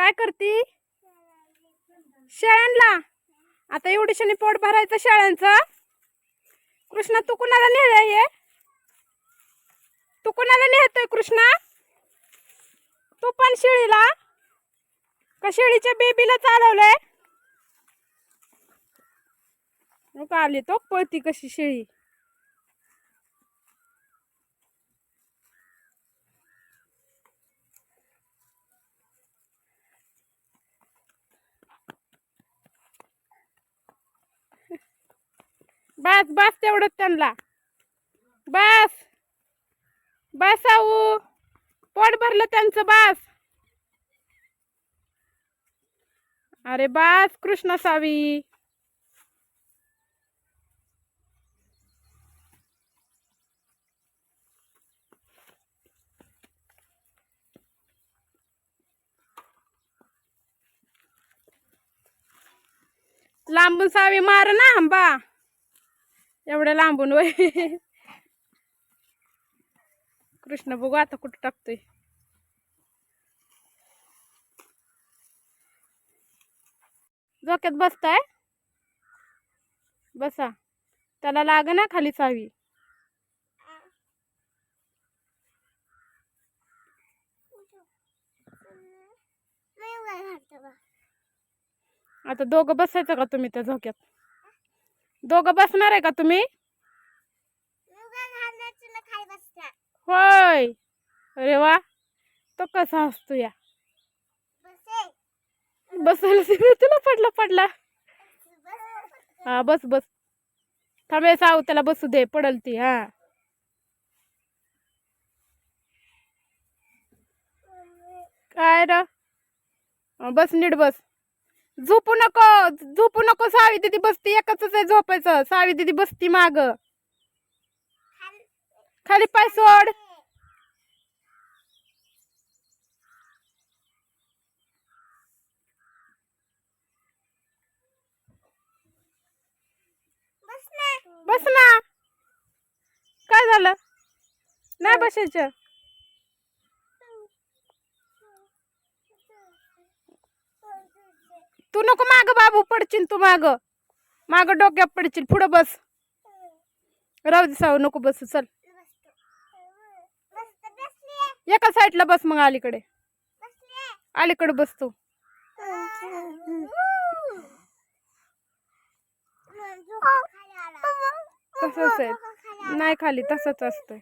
काय करती? शेळ्यांना आता एवढीशाने पोट भरायचं शेळ्यांचं कृष्णा तू कुणाला नेलंय हे? तू कुणाला नेहतोय कृष्णा? तू पण शेळीला? का शेळीच्या बेबीला चालवलंय? नको आली तो पळती कशी शेळी. बस बस तेवढंच त्यांना. बस. बस आऊ. पोट भरलं त्यांचं बस. अरे बस कृष्ण सावी. लांबून सावी मार ना आंबा एवढ्या लांबून वय. कृष्ण बघू आता कुठं टाकतोय. झोक्यात बसताय? बसा. त्याला लाग ना खाली सावी आता दोघं बसायचं का तुम्ही त्या झोक्यात? दोघं बसणार आहे का तुम्ही? होय. अरे वा. तो कसा असतो या? बसायला तुला पडला पडला. हा बस बस. थांबे साऊ त्याला बसू दे. पडल ती हा. काय र? बस नीट बस. झोपू नको झोपू नको सावी दिदी बसती एकच आहे झोपायचं. सावी दिदी बसती माग. खाली पाय सोड. बस ना. काय झालं? नाही बसायचं. तू नको माग बाबू पडशील तू माग. माग डोक्यात पडशील. पुढं बस. राहू दे साऊ नको बसू चल. एका साईडला बस मग अलीकडे. अलीकडे बस तू. तसंच आहे. नाही खाली तसंच असतंय.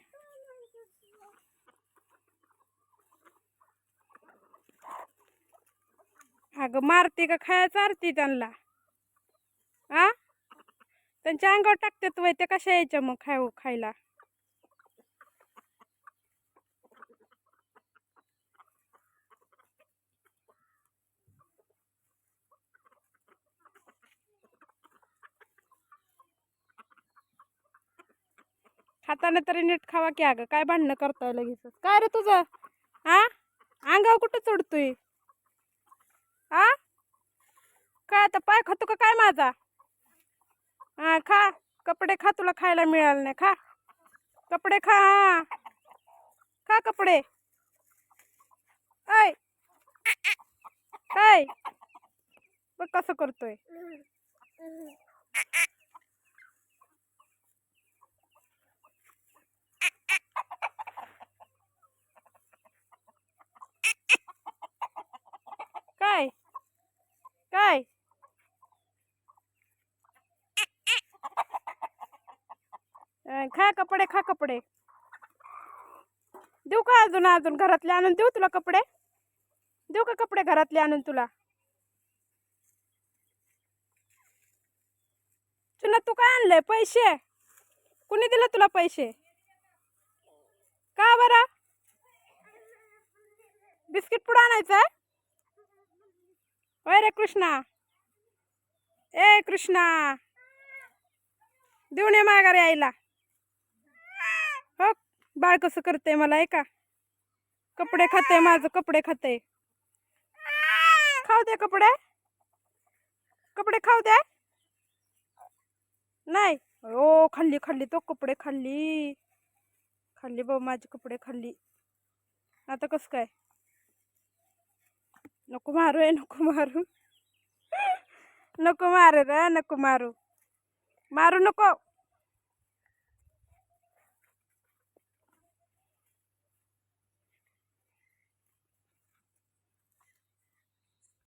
अगं मारते का खाया आरती त्यांना. आ? त्यांच्या अंगावर टाकतात वय ते कशा यायच्या मग खाय खायला? खाताना तरी नीट खावा की अगं काय भांडणं करताय लगेच काय रे तुझं? हा अंगावर कुठं चढतोय? आ? काय आता पाय खातो का काय माझा? हा खा. कपडे खा तुला खायला मिळालं नाही. खा. कपडे खा हा. खा कपडे. ऐ. काय बघ कसं करतोय काय काय अं, खा कपडे खा कपडे. देऊ का अजून अजून घरातले आणून देऊ तुला कपडे? देऊ का कपडे घरातले आणून तुला? चुना तू काय आणलंय? पैसे? कुणी दिलं तुला पैसे? का बरं? बिस्किट पुढं आणायचं होय रे कृष्णा. ए कृष्णा. देऊन ये माघारी आईला. बाळ कसं करते मला ऐका कपडे खाते माझं कपडे खाते खाऊ दे कपडे. कपडे खाऊ दे नाही. ओ खाल्ली खाल्ली तो कपडे खाल्ली. खाल्ली बाबा माझे कपडे खाल्ली. आता कसं काय? नको मारू आहे नको मारू. नको मारू रे नको मारू. मारू नको.